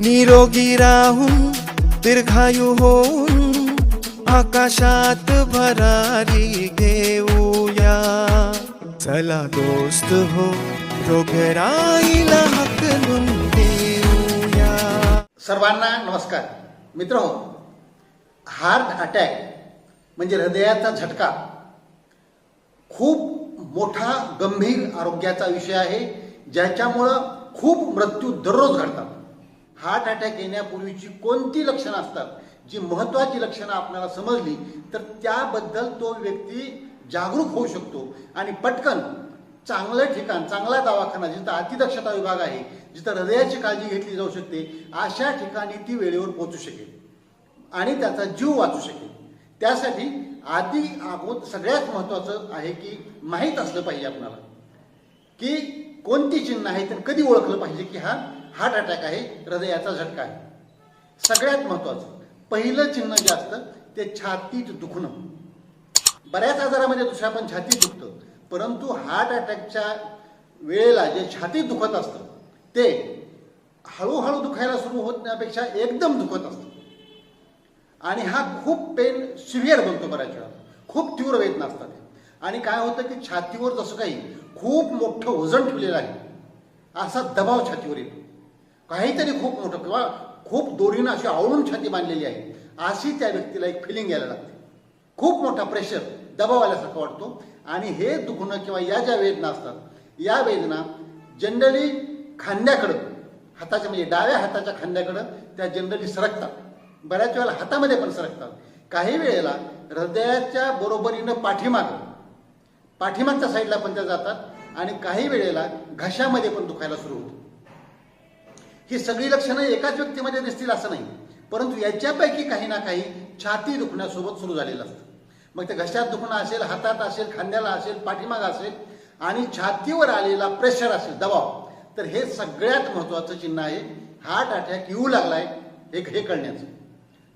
निरोगी राहून दीर्घायू होऊन आकाशात भरारी घेऊया. चला दोस्त हो रोगराईला हकलून देऊया. सर्वांना नमस्कार. मित्र हो हार्ट अटॅक म्हणजे हृदयाचा झटका खूप मोठा गंभीर आरोग्याचा विषय आहे ज्याच्यामुळं खूप मृत्यू दररोज घडतात. हार्ट अटॅक येण्यापूर्वीची कोणती लक्षणं असतात जी महत्त्वाची लक्षणं आपल्याला समजली तर त्याबद्दल तो व्यक्ती जागरूक होऊ शकतो. आणि पटकन चांगलं ठिकाण चांगला दवाखाना जिथं अतिदक्षता विभाग आहे जिथं हृदयाची काळजी घेतली जाऊ शकते अशा ठिकाणी ती वेळेवर पोचू शकेल. आणि त्याचा जीव वाचू शकेल. त्यासाठी आधी अगोद सगळ्यात महत्त्वाचं आहे की माहीत असलं पाहिजे आपणाला की कोणती चिन्ह आहे तर कधी ओळखलं पाहिजे की हा हार्ट अटॅक आहे हृदयाचा झटका आहे. सगळ्यात महत्त्वाचं पहिलं चिन्ह जे असतं ते छातीत दुखणं. बऱ्याच आजारामध्ये दुसऱ्या पण छातीत दुखतं परंतु हार्ट अटॅकच्या वेळेला जे छातीत दुखत असतं ते हळूहळू दुखायला सुरू होण्यापेक्षा एकदम दुखत असतं. आणि हा खूप पेन सिव्हिअर बनतो बऱ्याच वेळा. खूप तीव्र वेदना असतात. आणि काय होतं की छातीवर जसं काही खूप मोठं वजन ठेवलेलं आहे असा दबाव छातीवर येतो. काहीतरी खूप मोठं किंवा खूप दोरीनं अशी आवळून छाती बांधलेली आहे. अशी त्या व्यक्तीला एक फिलिंग यायला लागते. खूप मोठा प्रेशर दबाव आल्यासारखा वाटतो. आणि हे दुखणं किंवा या ज्या वेदना असतात या वेदना जनरली खांद्याकडं हाताच्या म्हणजे डाव्या हाताच्या खांद्याकडं त्या जनरली सरकतात. बऱ्याच वेळेला हातामध्ये पण सरकतात. काही वेळेला हृदयाच्या बरोबरीनं पाठीमाग पाठीमागच्या साईडला पण त्या जातात. आणि काही वेळेला घशामध्ये पण दुखायला सुरू होतं. ही सगळी लक्षणं एकाच व्यक्तीमध्ये दिसतील असं नाही. परंतु याच्यापैकी काही ना काही छाती दुखण्यासोबत सुरू झालेलं असतं. मग ते घशात दुखणं असेल हातात असेल खांद्याला असेल पाठीमाग असेल आणि छातीवर आलेला प्रेशर असेल दबाव. तर हे सगळ्यात महत्त्वाचं चिन्ह आहे. हार्ट अटॅक येऊ लागलाय हे हे कळण्याचं.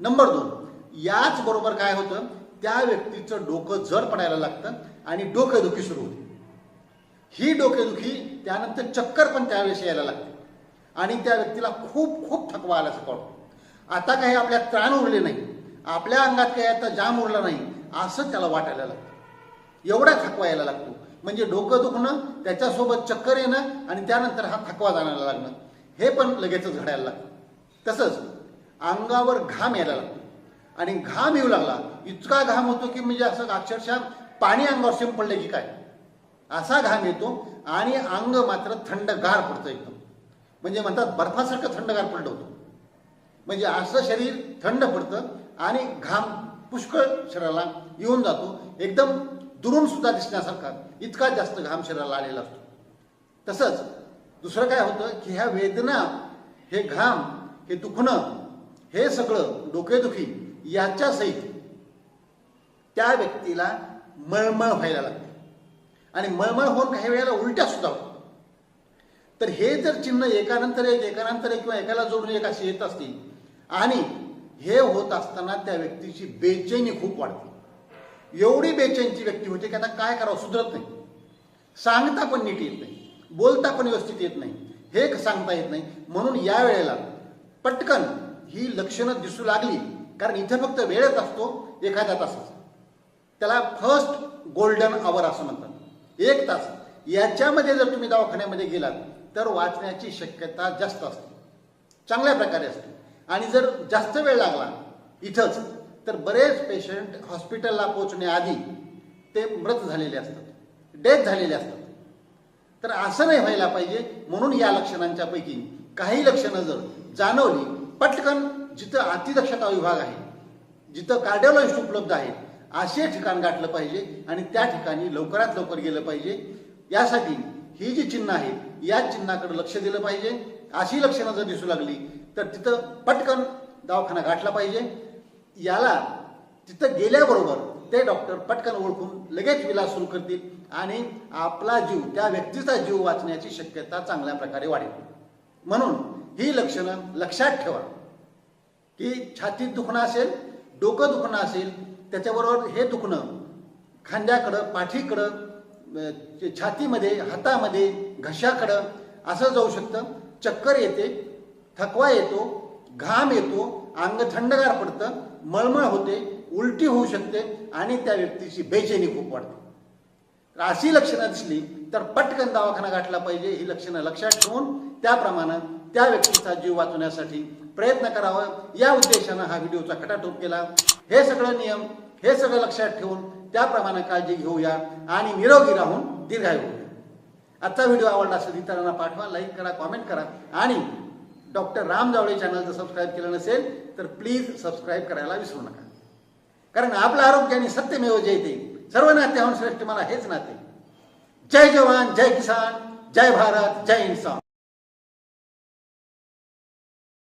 नंबर दोन याच बरोबर काय होतं? त्या व्यक्तीचं डोकं जड पडायला लागतं आणि डोकेदुखी सुरू होते. ही डोकेदुखी त्यानंतर चक्कर पण त्यावेळेस यायला लागते. आणि त्या व्यक्तीला खूप खूप थकवा आल्याचं कळतो आता काही आपल्या त्राण उरले नाही. आपल्या अंगात काही आता जाम उरला नाही. असं त्याला वाटायला लागतं. एवढा थकवा यायला लागतो. म्हणजे डोकं दुखणं त्याच्यासोबत चक्कर येणं आणि त्यानंतर हा थकवा जाणायला लागणं. हे पण लगेचच घडायला लागतं. तसंच अंगावर घाम यायला लागतो. आणि घाम येऊ लागला. इतका घाम होतो की म्हणजे असं अक्षरशः पाणी अंगावर शिंप की काय? असा घाम येतो आणि अंग मात्र थंडगार पडतं एकदम. म्हणजे म्हणतात बर्फासारखं थंडगार पडलं होतं. म्हणजे असं शरीर थंड पडतं आणि घाम पुष्कळ शरीराला येऊन जातो. एकदम दुरून सुद्धा दिसण्यासारखा इतका जास्त घाम शरीराला आलेला असतो. तसंच दुसरं काय होतं की ह्या वेदना हे घाम हे दुखणं हे सगळं डोकेदुखी याच्या सहित त्या व्यक्तीला मळमळ व्हायला लागते. आणि मळमळ होऊन काही वेळेला उलट्या सुद्धा होतात. तर हे जर चिन्ह एकानंतर एक एकानंतर एक किंवा एकाला जोडून एक अशी येत असतील आणि हे होत असताना त्या व्यक्तीची बेचैनी खूप वाढते. एवढी बेचैनची व्यक्ती होते की आता काय करावं सुधरत नाही. सांगता पण नीट येत नाही. बोलता पण व्यवस्थित येत नाही. हे सांगता येत नाही. म्हणून या वेळेला पटकन ही लक्षणं दिसू लागली कारण इथे फक्त वेळच असतो एखाद्या तासाचा. त्याला फर्स्ट गोल्डन आवर असं म्हणतात. एक तास. याच्यामध्ये जर तुम्ही दवाखान्यामध्ये गेलात तर वाचण्याची शक्यता जास्त असते. चांगल्या प्रकारे असते. आणि जर जास्त वेळ लागला इथंच तर बरेच पेशंट हॉस्पिटलला पोहोचण्याआधी ते मृत झालेले असतात. डेथ झालेले असतात. तर असं नाही व्हायला पाहिजे. म्हणून या लक्षणांच्यापैकी काही लक्षणं जर जाणवली पटकन जिथं अतिदक्षता विभाग आहे जिथं कार्डिओलॉजिस्ट उपलब्ध आहेत असे ठिकाण गाठलं पाहिजे आणि त्या ठिकाणी लवकरात लवकर गेलं पाहिजे. यासाठी ही जी चिन्ह आहेत या चिन्हाकडे लक्ष दिलं पाहिजे. अशी लक्षणं जर दिसू लागली तर तिथं पटकन दवाखाना गाठला पाहिजे. याला तिथं गेल्याबरोबर ते डॉक्टर पटकन ओळखून लगेच विलास सुरू करतील आणि आपला जीव त्या व्यक्तीचा जीव वाचण्याची शक्यता चांगल्या प्रकारे वाढेल. म्हणून ही लक्षणं लक्षात ठेवा. की छातीत दुखणं असेल डोकं दुखणं असेल त्याच्याबरोबर हे दुखणं खांद्याकडं पाठीकडं छातीमध्ये हातामध्ये घशाकडं असं जाऊ शकतं. चक्कर येते थकवा येतो घाम येतो अंग थंडगार पडतं मळमळ होते उलटी होऊ शकते आणि त्या व्यक्तीची बेचैनी खूप वाढते. तर अशी लक्षणं दिसली तर पटकन दवाखाना गाठला पाहिजे ही लक्षणं लक्षात ठेवून त्याप्रमाणे त्या व्यक्तीचा जीव वाचवण्यासाठी प्रयत्न करावा. या उद्देशानं हा व्हिडिओचा खटाटोप केला. हे सगळं नियम हे सगळं लक्षात ठेवून त्याप्रमाणे काळजी घेऊया आणि निरोगी राहून दीर्घायू होऊया. आजचा व्हिडिओ आवडला असेल इतरांना पाठवा लाईक करा कॉमेंट करा. आणि डॉक्टर राम जावळे चॅनल जर सबस्क्राईब केलं नसेल तर प्लीज सबस्क्राईब करायला विसरू नका. कारण आपलं आरोग्य आणि सत्यमेव जयते सर्व नात्याहून श्रेष्ठ मला हेच नाते. जय जवान जय किसान जय भारत जय इन्सान